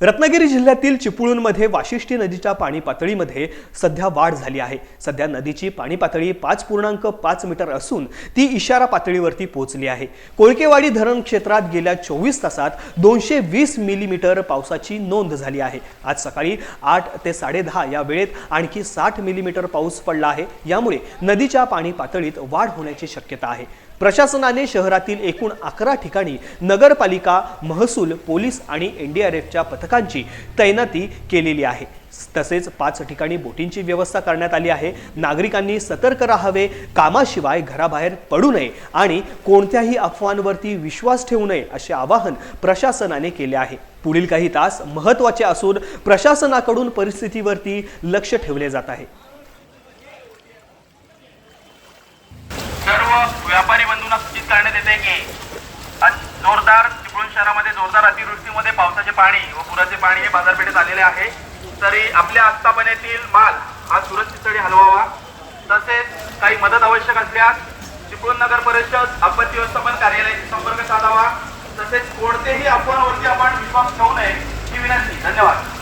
रत्नागिरी जिल्ह्यातील चिपळूणमध्ये वाशिष्ठी नदीच्या पाणी पातळीमध्ये सध्या वाढ झाली आहे. सध्या नदीची पाणी पातळी पाच पूर्णांक पाच मीटर असून ती इशारा पातळीवरती पोहोचली आहे. कोळकेवाडी धरण क्षेत्रात गेल्या चोवीस तासात दोनशे वीस मिलीमीटर पावसाची नोंद झाली आहे. आज सकाळी आठ ते साडेदहा या वेळेत आणखी साठ मिलीमीटर पाऊस पडला आहे. यामुळे नदीच्या पाणी पातळीत वाढ होण्याची शक्यता आहे. प्रशासनाने शहरातील एकूण अकरा ठिकाणी नगरपालिका महसूल पोलीस आणि एनडीआरएफच्या पथकांची तैनाती केलेली आहे. तसेच पाच ठिकाणी बोटींची व्यवस्था करण्यात आली आहे. नागरिकांनी सतर्क राहावे कामाशिवाय घराबाहेर पडू नये आणि कोणत्याही अफवांवरती विश्वास ठेवू नये असे आवाहन प्रशासनाने केले आहे. पुढील काही तास महत्त्वाचे असून प्रशासनाकडून परिस्थितीवरती लक्ष ठेवले जात आहे. सर्व व्यापारी बंधूंना सूचित करण्यात येते की जोरदार शहरामध्ये जोरदार अतिवृष्टीमध्ये पावसाचे पाणी व पुराचे पाणी हे बाजारपेठेत आलेले आहे. तरी आपल्या आस्थापनेतील माल हा सुरक्षितसाठी हलवावा. तसेच काही मदत आवश्यक असल्यास चिपळूण नगर परिषद आपत्ती व्यवस्थापन कार्यालयाशी संपर्क साधावा. तसेच कोणतेही अफवांवरती आपण विश्वास ठेवू नये ही विनंती. धन्यवाद.